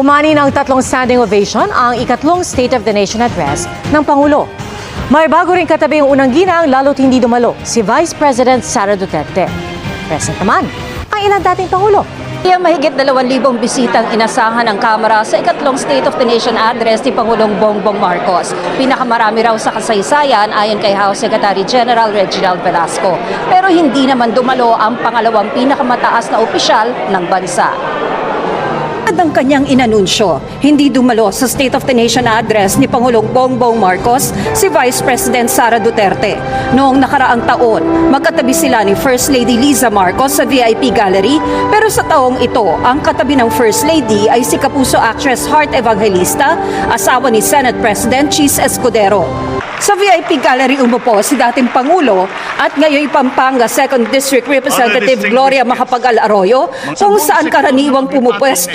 Umani ng tatlong standing ovation ang ikatlong State of the Nation Address ng Pangulo. May bago rin katabi yung unang ginang lalo't hindi dumalo, si Vice President Sara Duterte. Present naman ang ilang dating Pangulo. Iyang mahigit 2,000 bisitang inasahan ng Kamara sa ikatlong State of the Nation address ni Pangulong Bongbong Marcos. Pinakamarami raw sa kasaysayan ayon kay House Secretary General Reginald Velasco. Pero hindi naman dumalo ang pangalawang pinakamataas na opisyal ng bansa. At ang kanyang inanunsyo, hindi dumalo sa State of the Nation address ni Pangulong Bongbong Marcos si Vice President Sara Duterte. Noong nakaraang taon, magkatabi sila ni First Lady Liza Marcos sa VIP Gallery pero sa taong ito, ang katabi ng First Lady ay si Kapuso actress Heart Evangelista, asawa ni Senate President Cheese Escudero. Sa VIP Gallery umupo si dating Pangulo at ngayon Pampanga 2nd District Representative Distinguished Gloria Macapagal Arroyo kung saan karaniwang pumupwesto